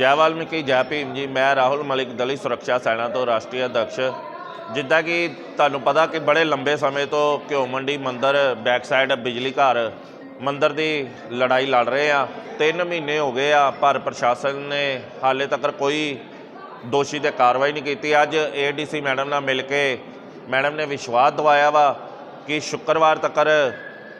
ਜੈ ਵਾਲਮੀਕੀ ਜੈ ਭੀਮ ਜੀ, ਮੈਂ ਰਾਹੁਲ ਮਲਿਕ ਦਲਿਤ ਸੁਰੱਖਿਆ ਸੈਨਾ ਤੋਂ ਰਾਸ਼ਟਰੀ ਅਧਿਕਸ਼। ਜਿੱਦਾਂ ਕਿ ਤੁਹਾਨੂੰ ਪਤਾ ਕਿ ਬੜੇ ਲੰਬੇ ਸਮੇਂ ਤੋਂ ਘਿਓ ਮੰਡੀ ਮੰਦਰ ਬੈਕ ਸਾਈਡ ਬਿਜਲੀ ਘਰ ਮੰਦਰ ਦੀ ਲੜਾਈ ਲੜ ਰਹੇ ਆ। 3 ਮਹੀਨੇ ਹੋ ਗਏ ਆ, ਪਰ ਪ੍ਰਸ਼ਾਸਨ ਨੇ ਹਾਲੇ ਤੱਕ ਕੋਈ ਦੋਸ਼ੀ ਤੇ ਕਾਰਵਾਈ ਨਹੀਂ ਕੀਤੀ। ਅੱਜ ਏਡੀਸੀ ਮੈਡਮ ਨਾਲ ਮਿਲ ਕੇ ਮੈਡਮ ਨੇ ਵਿਸ਼ਵਾਸ ਦਿਵਾਇਆ ਵਾ ਕਿ ਸ਼ੁੱਕਰਵਾਰ ਤੱਕ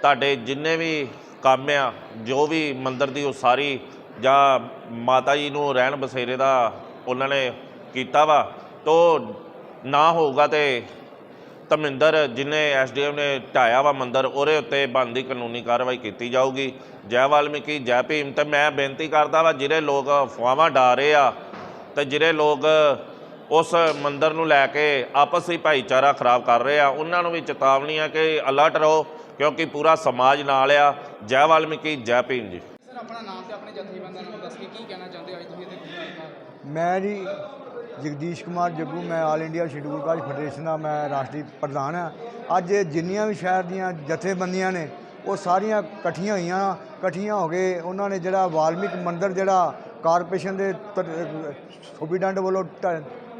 ਤੁਹਾਡੇ ਜਿੰਨੇ ਵੀ ਕੰਮ ਆ, ਜੋ ਵੀ ਮੰਦਰ ਦੀ ਉਸਾਰੀ ਜਾਂ ਮਾਤਾ ਜੀ ਨੂੰ ਰਹਿਣ ਬਸੇਰੇ ਦਾ ਉਹਨਾਂ ਨੇ ਕੀਤਾ ਵਾ, ਤੋ ਨਾ ਹੋਊਗਾ ਤੇ ਧਰਮਿੰਦਰ ਜਿਨੇ ਐਸਡੀਐਮ ਨੇ ਢਾਇਆ ਵਾ ਮੰਦਰ, ਉਹਦੇ ਉੱਤੇ ਬਣਦੀ ਕਾਨੂੰਨੀ ਕਾਰਵਾਈ ਕੀਤੀ ਜਾਊਗੀ। ਜੈ ਵਾਲਮੀਕੀ, ਜੈ ਭੀਮ, ਤੇ ਮੈਂ ਬੇਨਤੀ ਕਰਦਾ ਵਾ, ਜਿਹੜੇ ਲੋਕ ਅਫਵਾਹਾਂ ਡਾ ਰਹੇ ਆ, ਤੇ ਜਿਹੜੇ ਲੋਕ ਉਸ ਮੰਦਰ ਨੂੰ ਲੈ ਕੇ ਆਪਸ ਆਪਸੀ ਭਾਈਚਾਰਾ ਖਰਾਬ ਕਰ ਰਹੇ ਆ, ਉਹਨਾਂ ਨੂੰ ਵੀ ਚੇਤਾਵਨੀ ਆ ਕਿ ਅਲਰਟ ਰਹੋ, ਕਿਉਂਕਿ ਪੂਰਾ ਸਮਾਜ ਨਾਲ ਆ। ਜੈ ਵਾਲਮੀਕੀ, ਜੈ ਭੀਮ ਜੀ ਸਰ ਆਪਣਾ ਨਾਮ ਤੇ ਆਪਣੇ ਜਥੇਬੰਦਾਂ ਨੂੰ ਦੱਸ ਕੇ ਕੀ ਕਹਿਣਾ ਚਾਹੁੰਦੇ ਹੋ ਅੱਜ ਤੁਸੀਂ ਇਹਦੇ ਮੈਂ ਜੀ ਜਗਦੀਸ਼ ਕੁਮਾਰ ਜੱਗੂ, ਮੈਂ all India scheduled caste federation ਦਾ ਮੈਂ ਰਾਸ਼ਟਰੀ ਪ੍ਰਧਾਨ ਹਾਂ। ਅੱਜ ਜਿੰਨੀਆਂ ਵੀ ਸ਼ਹਿਰ ਦੀਆਂ ਜਥੇਬੰਦੀਆਂ ਨੇ, ਉਹ ਸਾਰੀਆਂ ਇਕੱਠੀਆਂ ਹੋਈਆਂ, ਇਕੱਠੀਆਂ ਹੋ ਕੇ ਉਹਨਾਂ ਨੇ ਜਿਹੜਾ ਵਾਲਮੀਕ ਮੰਦਿਰ ਜਿਹੜਾ ਕਾਰਪੋਰੇਸ਼ਨ ਦੇ ਸੁਬੀਡੈਂਟ ਵੱਲੋਂ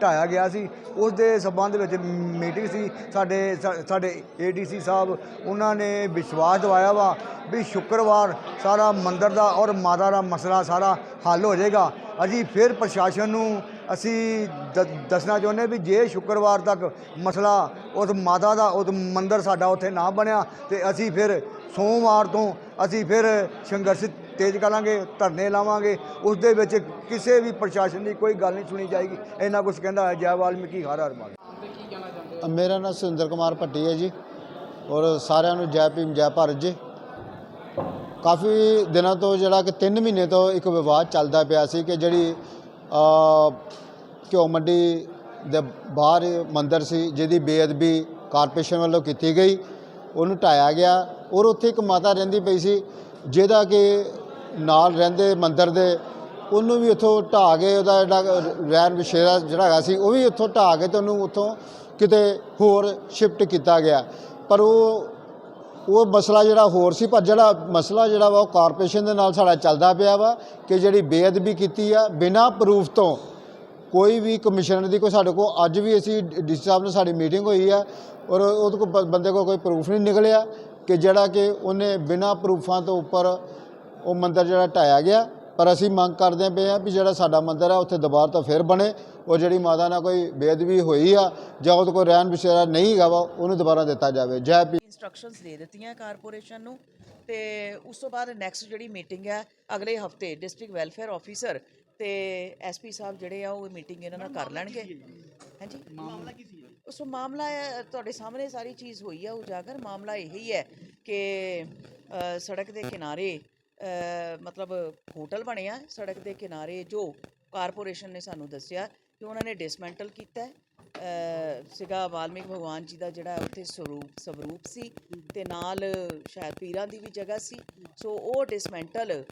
ਢਾਇਆ ਗਿਆ ਸੀ, ਉਸ ਦੇ ਸਬੰਧ ਵਿੱਚ ਮੀਟਿੰਗ ਸੀ। ਸਾਡੇ ਸਾ- ਸਾਡੇ ਏਡੀਸੀ ਸਾਹਿਬ, ਉਹਨਾਂ ਨੇ ਵਿਸ਼ਵਾਸ ਦਿਵਾਇਆ ਵਾ ਵੀ ਸ਼ੁੱਕਰਵਾਰ ਸਾਰਾ ਮੰਦਿਰ ਦਾ ਔਰ ਮਾਤਾ ਦਾ ਮਸਲਾ ਸਾਰਾ ਹੱਲ ਹੋ ਜਾਏਗਾ। ਅਸੀਂ ਫਿਰ ਪ੍ਰਸ਼ਾਸਨ ਨੂੰ ਅਸੀਂ ਦ- ਦੱਸਣਾ ਚਾਹੁੰਦੇ ਵੀ ਜੇ ਸ਼ੁੱਕਰਵਾਰ ਤੱਕ ਮਸਲਾ ਉਸ ਮਾਤਾ ਦਾ, ਉਸ ਮੰਦਿਰ ਸਾਡਾ ਉੱਥੇ ਨਾ ਬਣਿਆ, ਤੇ ਅਸੀਂ ਫਿਰ ਸੋਮਵਾਰ ਤੋਂ ਅਸੀਂ ਫਿਰ ਸੰਘਰਸ਼ ਤੇਜ਼ ਕਰਾਂਗੇ, ਧਰਨੇ ਲਾਵਾਂਗੇ। ਉਸ ਦੇ ਵਿੱਚ ਕਿਸੇ ਵੀ ਪ੍ਰਸ਼ਾਸਨ ਦੀ ਕੋਈ ਗੱਲ ਨਹੀਂ ਸੁਣੀ ਜਾਏਗੀ। ਇੰਨਾ ਕੁਝ ਕਹਿੰਦਾ ਹੈ ਜੈ ਵਾਲਮੀਕੀ, ਹਰ ਹਰ ਮਾਲ ਮੇਰਾ ਨਾਮ ਸੁਰਿੰਦਰ ਕੁਮਾਰ ਭੱਟੀ ਹੈ ਜੀ। ਔਰ ਸਾਰਿਆਂ ਨੂੰ ਜੈ ਭੀਮ, ਜੈ ਭਾਰਤ ਜੀ। ਕਾਫੀ ਦਿਨਾਂ ਤੋਂ ਜਿਹੜਾ ਕਿ 3 ਮਹੀਨੇ ਤੋਂ ਇੱਕ ਵਿਵਾਦ ਚੱਲਦਾ ਪਿਆ ਸੀ ਕਿ ਜਿਹੜੀ ਘਿਓ ਮੰਡੀ ਦੇ ਬਾਹਰ ਮੰਦਰ ਸੀ, ਜਿਹਦੀ ਬੇਅਦਬੀ ਕਾਰਪੋਰੇਸ਼ਨ ਵੱਲੋਂ ਕੀਤੀ ਗਈ, ਉਹਨੂੰ ਢਾਇਆ ਗਿਆ। ਔਰ ਉੱਥੇ ਇੱਕ ਮਾਤਾ ਰਹਿੰਦੀ ਪਈ ਸੀ, ਜਿਹਦਾ ਕਿ ਨਾਲ ਰਹਿੰਦੇ ਮੰਦਰ ਦੇ, ਉਹਨੂੰ ਵੀ ਉੱਥੋਂ ਢਾਹ ਕੇ ਉਹਦਾ ਜਿਹੜਾ ਰਹਿਣ ਵਿਸ਼ੇਰਾ ਜਿਹੜਾ ਹੈਗਾ ਸੀ, ਉਹ ਵੀ ਉੱਥੋਂ ਢਾਹ ਕੇ ਤੇ ਉਹਨੂੰ ਉੱਥੋਂ ਕਿਤੇ ਹੋਰ ਸ਼ਿਫਟ ਕੀਤਾ ਗਿਆ। ਪਰ ਉਹ ਉਹ ਮਸਲਾ ਜਿਹੜਾ ਹੋਰ ਸੀ, ਪਰ ਜਿਹੜਾ ਮਸਲਾ ਜਿਹੜਾ ਵਾ ਉਹ ਕਾਰਪੋਰੇਸ਼ਨ ਦੇ ਨਾਲ ਸਾਡਾ ਚੱਲਦਾ ਪਿਆ ਵਾ ਕਿ ਜਿਹੜੀ ਬੇਅਦਬੀ ਕੀਤੀ ਆ, ਬਿਨਾਂ ਪ੍ਰੂਫ ਤੋਂ ਕੋਈ ਵੀ ਕਮਿਸ਼ਨਰ ਦੀ, ਕੋਈ ਸਾਡੇ ਕੋਲ ਅੱਜ ਵੀ ਅਸੀਂ ਡੀ ਸਾਹਿਬ ਨਾਲ ਸਾਡੀ ਮੀਟਿੰਗ ਹੋਈ ਆ ਔਰ ਉਹਦੇ ਕੋਲ ਬ- ਬੰਦੇ ਕੋਲ ਕੋਈ ਪ੍ਰੂਫ ਨਹੀਂ ਨਿਕਲਿਆ ਕਿ ਜਿਹੜਾ ਕਿ ਉਹਨੇ ਬਿਨਾਂ ਪ੍ਰੂਫਾਂ ਤੋਂ ਉੱਪਰ ਉਹ ਮੰਦਰ ਜਿਹੜਾ ਢਾਇਆ ਗਿਆ। ਪਰ ਅਸੀਂ ਮੰਗ ਕਰਦੇ ਪਏ ਆ ਵੀ ਜਿਹੜਾ ਸਾਡਾ ਮੰਦਿਰ ਆ ਉੱਥੇ ਦੁਬਾਰਾ ਤੋਂ ਫਿਰ ਬਣੇ। ਉਹ ਜਿਹੜੀ ਮਾਤਾ ਨਾਲ ਕੋਈ ਬੇਅਦਬੀ ਹੋਈ ਆ ਜਾਂ ਉਹਦੇ ਕੋਲ ਰਹਿਣ ਵਿਸ਼ੇਰਾ ਨਹੀਂ ਹੈਗਾ ਵਾ ਉਹਨੂੰ ਦੁਬਾਰਾ ਦਿੱਤਾ ਜਾਵੇ। ਜੈ ਭੀਮ ਇਨਸਟਰਕਸ਼ਨਸ ਦੇ ਦਿੱਤੀਆਂ ਕਾਰਪੋਰੇਸ਼ਨ ਨੂੰ ਤੇ ਉਸ ਤੋਂ ਬਾਅਦ ਨੈਕਸਟ ਜਿਹੜੀ ਮੀਟਿੰਗ ਹੈ ਅਗਲੇ ਹਫ਼ਤੇ ਡਿਸਟ੍ਰਿਕਟ ਵੈਲਫੇਅਰ ਆਫੀਸਰ ਤੇ ਐਸਪੀ ਸਾਹਿਬ ਜਿਹੜੇ ਆ ਉਹ ਮੀਟਿੰਗ ਇਹਨਾਂ ਨਾਲ ਕਰ ਲੈਣਗੇ। ਹਾਂਜੀ? ਮਾਮਲਾ ਕੀ ਸੀ ਉਸ ਮਾਮਲਾ ਤੁਹਾਡੇ ਸਾਹਮਣੇ ਸਾਰੀ ਚੀਜ਼ ਹੋਈ ਆ ਉਜਾਗਰ। ਮਾਮਲਾ ਇਹੀ ਹੈ ਕਿ ਸੜਕ ਦੇ ਕਿਨਾਰੇ ਮਤਲਬ ਹੋਟਲ ਬਣਿਆ ਸੜਕ ਦੇ ਕਿਨਾਰੇ, ਜੋ ਕਾਰਪੋਰੇਸ਼ਨ ਨੇ ਸਾਨੂੰ ਦੱਸਿਆ ਕਿ ਉਹਨਾਂ ਨੇ ਡਿਸਮੈਂਟਲ ਕੀਤਾ ਹੈ। ਸੀਗਾ ਵਾਲਮੀਕ ਭਗਵਾਨ ਜੀ ਦਾ ਜਿਹੜਾ ਉੱਥੇ ਸਰੂਪ, ਸਵਰੂਪ ਸੀ ਤੇ ਨਾਲ ਸ਼ਾਇਦ ਪੀਰਾਂ ਦੀ ਵੀ ਜਗ੍ਹਾ ਸੀ। ਸੋ ਉਹ ਡਿਸਮੈਂਟਲ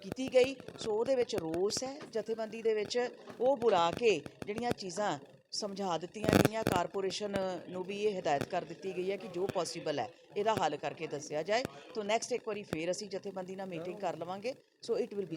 ਕੀਤੀ ਗਈ। ਸੋ ਉਹਦੇ ਵਿੱਚ ਰੋਸ ਹੈ ਜਥੇਬੰਦੀ ਦੇ ਵਿੱਚ। ਉਹ ਬੁਲਾ ਕੇ ਜਿਹੜੀਆਂ ਚੀਜ਼ਾਂ ਸਮਝਾ ਦਿੱਤੀਆਂ ਗਈਆਂ, ਕਾਰਪੋਰੇਸ਼ਨ ਨੂੰ ਵੀ ਇਹ ਹਦਾਇਤ ਕਰ ਦਿੱਤੀ ਗਈ ਹੈ ਕਿ ਜੋ ਪੋਸੀਬਲ ਹੈ, ਇਹਦਾ ਹੱਲ ਕਰਕੇ ਦੱਸਿਆ ਜਾਏ। ਤੋਂ ਨੈਕਸਟ ਇੱਕ ਵਾਰੀ ਫੇਰ ਅਸੀਂ ਜਥੇਬੰਦੀ ਨਾਲ ਮੀਟਿੰਗ ਕਰ ਲਵਾਂਗੇ। So it will be